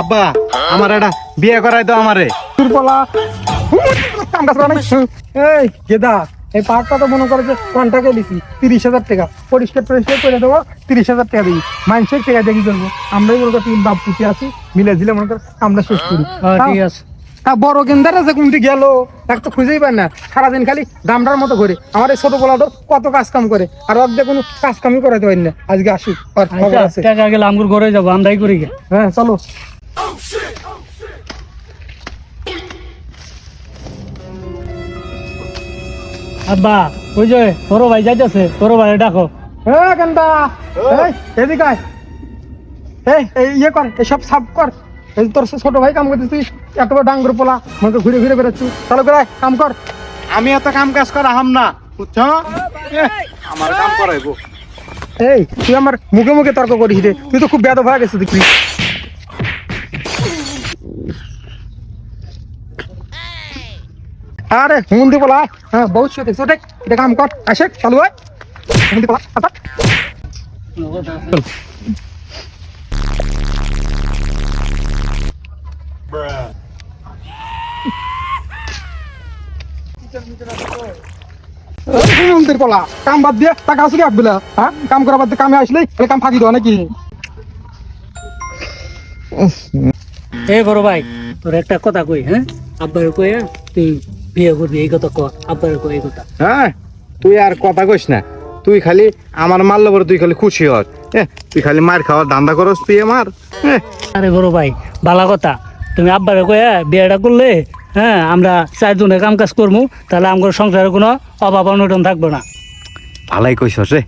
আব্বা আমার একটা বিয়ে করাই তো আমারে। নাই এই গেদা এই পার্কটা তো মনে করে যে কন্টাকে দিছি তিরিশ হাজার টাকা। পরিষ্কার পরিষ্কার করে দেবো তিরিশ হাজার টাকা দিই মানুষের টাকা দেখি চলবো আমরাই মনে করি তিন বাপ পুঁতে আছি মিলে দিলে মনে কর আমরা শেষ করি। ঠিক আছে। তা বড় গেন্দার আছে কোনটি গেল এক তো খুঁজেই পায় না। সারাদিন খালি দামটার মতো ঘুরে আমার এই ছোট গোলাটো কত কাজ কাম করে আর অর্ধেক কোনো কাজ কামই করাতে পারি না। আজকে আসুক আর খবর আছে। আচ্ছা, টাকা গেলে আমগুর ঘরে যাব আমরাই করি হ্যাঁ চলো। আব্বা ওই যে বড় ভাই যাইতেছে বড় ভাই ডাকো। হ্যাঁ গেন্দা এই এদিকে আয়। এই এই ইয়ে কর এসব সাফ কর। এই তোর ছোট ভাই কাম করতেছিস এত বড় ডাঙ্গর পোলা মনে ঘুরে ঘুরে বেড়াচ্ছি চলো করে কাম কর। আমি এত কাম কাজ করা হাম না বুঝছ? আমার কাম করাইবো। এই তুই আমার মুখে মুখে তর্ক করিস রে। তুই তো খুব বেদ হয়ে গেছিস দেখি। আরে হুমন্দি বলা। হ্যাঁ বহুত সত্যি সত্যি এটা কাম কর, আসে, চালু হয়। হুমন্দি বলা হুমন্দির বলা, কাম বাদ দিয়ে টাকা আসলে আসবিলা হ্যাঁ? কাম করা বাদ কামে আসলেই এই কাম ফাঁকি দেওয়া নাকি? এ বড় ভাই, তোর একটা কথা কই হ্যাঁ? আব্বার কই তুই বিয়ে করবি এই কথা কর আব্বার কই এই কথা। হ্যাঁ তুই আর কথা কইস না। তুই খালি আমার মারলে পরে তুই খালি খুশি হস। তুই খালি মার খাওয়ার ধান্দা করস তুই আমার। আরে বড় ভাই ভালো কথা। তুমি আব্বারে কয়ে বিয়েটা করলে হ্যাঁ আমরা চারজনে কাম কাজ করব তাহলে আমার সংসারে কোনো অভাব অনটন থাকব না। ভালাই কইছস রে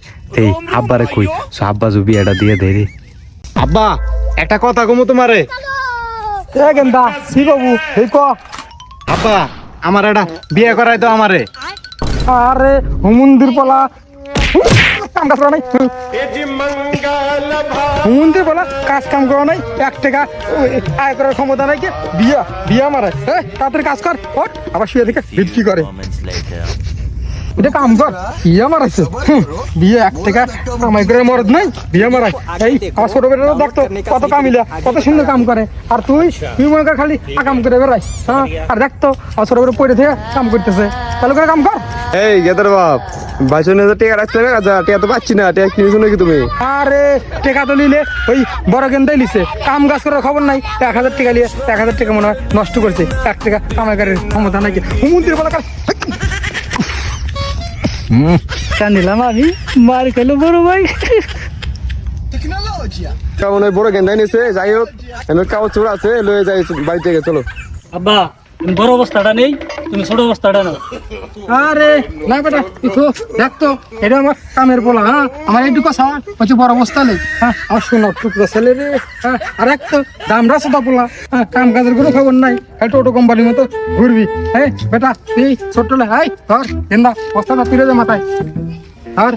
এই আব্বারে কই। আব্বা জু বিয়েটা দিয়ে দে রে। আব্বা একটা কথা কমু তোমারে। এ গেন্দা কি বাবু এই ক। আব্বা আমার এটা বিয়ে করাই তো আমারে। আরে হুমুন্দির পালা। কাম কাজ করা নাই। কাজ কাম করা নাই। এক আয় করার ক্ষমতা নাই কি? বিয়া বিয়া মারায়। কাজ কর আবার শুয়ে থেকে বিক্রি করে। এটা কাম কর। বিয়া মারাইছে। বিয়ে এক টাকা কামাই করে মরদ নাই বিয়া মারাই। এই আমার ছোট বেটা দেখতো কত কামিলা কত সুন্দর কাম করে। আর তুই তুই মনে কর খালি কাম করে বেড়াই হ্যাঁ? আর দেখতো আমার ছোট বেটা পড়ে থেকে কাম করতেছে। তাহলে করে কাম কর। এই গেদার বাপ বাইশন হাজার টাকা রাখতে হবে কাজা টাকা তো পাচ্ছি না টাকা কিনেছো নাকি তুমি? আরে টাকা তো নিলে ওই বড় গেন্দাই লিছে কাম গাছ করার খবর নাই এক হাজার টাকা নিয়ে এক হাজার টাকা মনে হয় নষ্ট করছে। এক টাকা কামাইকারের ক্ষমতা নাকি হুমন্দির বলা কান্দিলাম আমি মার খেলো বড় ভাই। কেমন বড় গেন্দাই নিছে? যাই হোক কাগজ চোর আছে লয়ে যাই বাড়ি থেকে চলো। আব্বা তুমি বড় অবস্থাটা নেই, তুমি ছোট অবস্থাটা নাও। আরে, না বেটা, ইথো দেখতো এটা আমার কামের বলা হ্যাঁ? আমার এইটুকু সাওয়া হচ্ছে বড় অবস্থা নেই হ্যাঁ? আর শোনো, টুকরো ছেলে রে হ্যাঁ? আর এক তো দামরা সোদা পোলা হ্যাঁ? কাম কাজের কোনো খবর নাই হ্যাঁ? টোটো কোম্পানির মতো ঘুরবি হ্যাঁ? বেটা তুই ছোট্ট লে হাই ধর গেন্দা বস্তাটা তুলে দে মাথায়। আর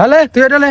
হলে তুই এটা লে